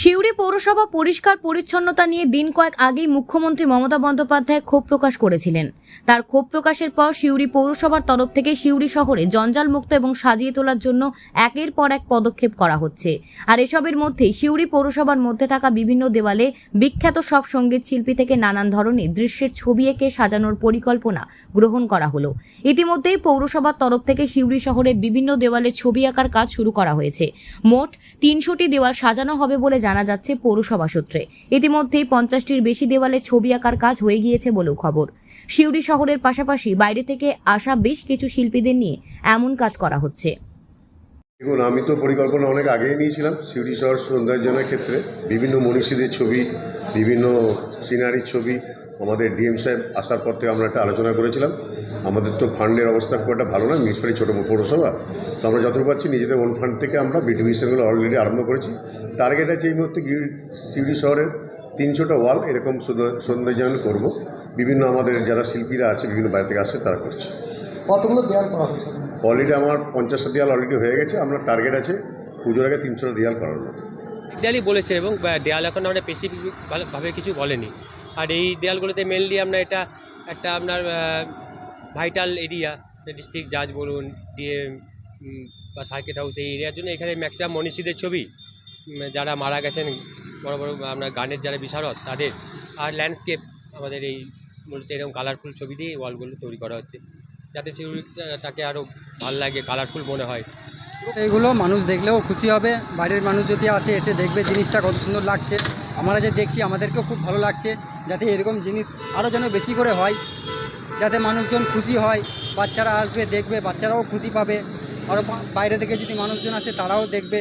সিউড়ি পৌরসভা পরিষ্কার পরিচ্ছন্নতা নিয়ে দিন কয়েক আগেই মুখ্যমন্ত্রী মমতা বন্দ্যোপাধ্যায় ক্ষোভ প্রকাশ করেছিলেন। তার ক্ষোভ প্রকাশের পর সিউড়ি পৌরসভার তরফ থেকে সিউড়ি শহরে জঞ্জাল মুক্ত এবং সাজিয়ে তোলার জন্য একের পর এক পদক্ষেপ করা হচ্ছে। আর এসবের মধ্যেই সিউড়ি পৌরসভার মধ্যে থাকা বিভিন্ন দেওয়ালে বিখ্যাত সব সংগীত শিল্পী থেকে নানান ধরনের দৃশ্যের ছবি এঁকে সাজানোর পরিকল্পনা গ্রহণ করা হলো। ইতিমধ্যেই পৌরসভার তরফ থেকে সিউড়ি শহরে বিভিন্ন দেওয়ালে ছবি আঁকার কাজ শুরু করা হয়েছে। মোট তিনশোটি দেওয়াল সাজানো হবে বলে জানা যাচ্ছে পৌরসভা সূত্রে। ইতিমধ্যেই পঞ্চাশটির বেশি দেওয়ালে ছবি আঁকার কাজ হয়ে গিয়েছে বলেও খবর। সিউড়ি শহরের পাশাপাশি বাইরে থেকে আসা বেশ কিছু শিল্পীদের নিয়ে এমন কাজ করা হচ্ছে। দেখুন, আমি তো পরিকল্পনা অনেক আগেই নিয়েছিলাম, সিউড়ি শহর সৌন্দর্যনের ক্ষেত্রে। বিভিন্ন মনীষীদের ছবি, বিভিন্ন সিনারির ছবি, আমাদের ডিএম সাহেব আসার পর থেকে আমরা একটা আলোচনা করেছিলাম। আমাদের তো ফান্ডের অবস্থা খুব একটা ভালো না মিউনিসিপ্যালি ছোটো পৌরসভা। তো আমরা যতটুকু পাচ্ছি নিজেদের ওন ফান্ড থেকে আমরা বিডিভিশনগুলো অলরেডি আরম্ভ করেছি। টার্গেট আছে এই মুহূর্তে সিউড়ি শহরের তিনশোটা ওয়াল এরকম সুন্দর- সৌন্দর্যায়ন করব। বিভিন্ন আমাদের যারা শিল্পীরা আছে, বিভিন্ন বাইরে থেকে আসছে, তারা করছে। কতগুলো দেওয়াল করা হয়েছে? অলরেডি আমার পঞ্চাশটা দেওয়াল অলরেডি হয়ে গেছে আমরা টার্গেট আছে পুজোর আগে তিনশোটা দেওয়াল করার মতো। দেয়ালই বলেছে এবং দেয়াল এখন আমরা স্পেসিফিক ভাবে কিছু বলেনি। আর এই দেয়ালগুলোতে মেনলি আমরা এটা একটা আপনার ভাইটাল এরিয়া ডিস্ট্রিক্ট জাজ বলুন ডিএম বা সার্কিট হাউস এই এরিয়ার জন্য এখানে ম্যাক্সিমাম মনীষীদের ছবি। যারা মারা গেছেন বড় বড় আপনার গানের যারা বিশারদ তাদের। আর ল্যান্ডস্কেপ আমাদের এই মূলত এরকম কালারফুল ছবি দিয়ে ওয়ালগুলো তৈরি করা হচ্ছে। যাতে সিউড়িটাকে আরও ভালো লাগে কালারফুল মনে হয়। এইগুলো মানুষ দেখলেও খুশি হবে। বাইরের মানুষ যদি আসে, এসে দেখবে জিনিসটা কত সুন্দর লাগছে। আমরা যে দেখছি, আমাদেরকেও খুব ভালো লাগছে যাতে এরকম জিনিস আরও যেন বেশি করে হয়। যাতে মানুষজন খুশি হয়, বাচ্চারা আসবে, দেখবে, বাচ্চারাও খুশি পাবে। আরও বাইরে থেকে যদি মানুষজন আসে, তারাও দেখবে।